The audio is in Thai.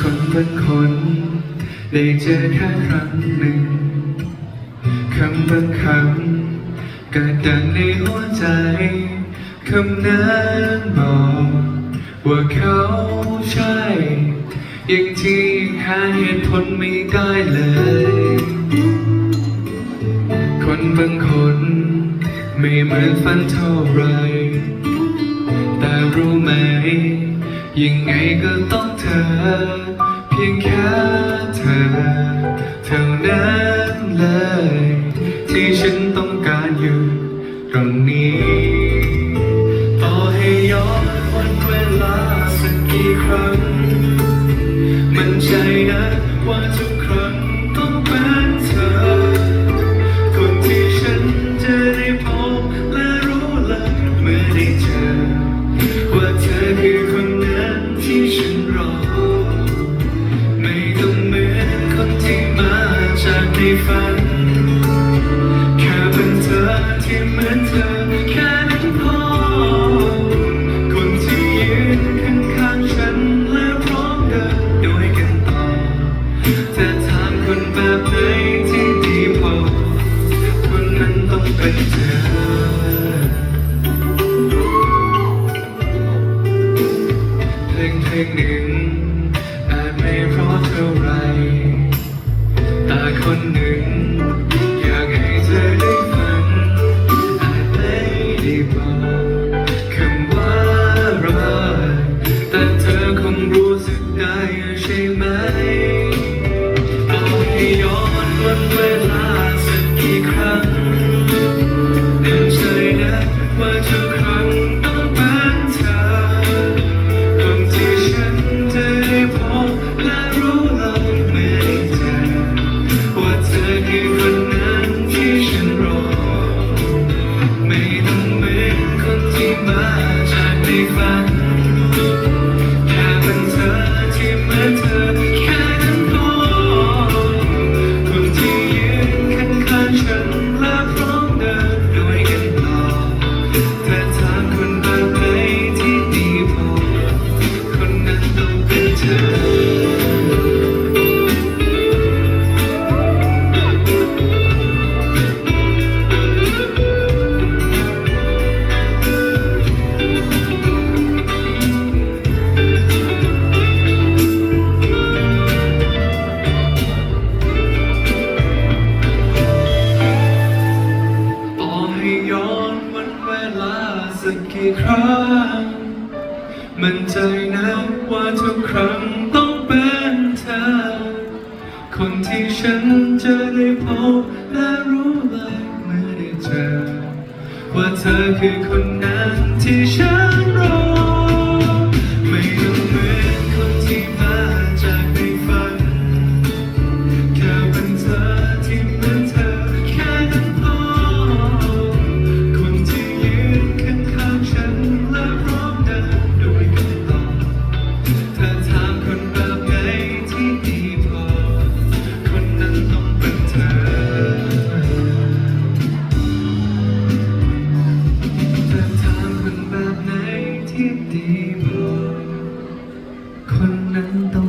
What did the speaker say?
คนบางคนได้เจอแค่ครั้งหนึ่งคำบางคำเกิดดังในหัวใจคำนั้นบอกว่าเขาใช่ ยังที่หาเหตุผลไม่ได้เลย คนบางคน ไม่เหมือนฝันเท่าไร แต่รู้ไหม ยังไงก็ต้องเธอ เพียงแค่เธอ เท่านั้นเลย ที่ฉันต้องการอยู่ตรงนี้ ต่อให้ย้อนวันเวลาสักกี่ครั้ง มันใจนะว่าทุกครั้ง ฝันแค่เป็นเธอที่เหมือนเธอแค่นั้นพอ คนที่ยืนข้างๆฉันและพร้อมเดินด้วยกันต่อเธอถามคนแบบไหนที่ดีพอคนนั้นต้องเป็นเธอเพลงเพลงหนึ่งอาจไม่เพราะเท่าไหรแต่คนหนึ่ง ช่ไหมต่อให้ย้อนวันเวลาสักกี่ครั้งแน่ใจนะว่าทุกครั้ง ให้ย้อนวันเวลาสักกี่ครั้ง มันใจนะว่าทุกครั้งต้องเป็นเธอ คนที่ฉันจะได้พบและรู้เลยเมื่อได้เจอ ว่าเธอคือคนนั้นที่ฉันรอ 难道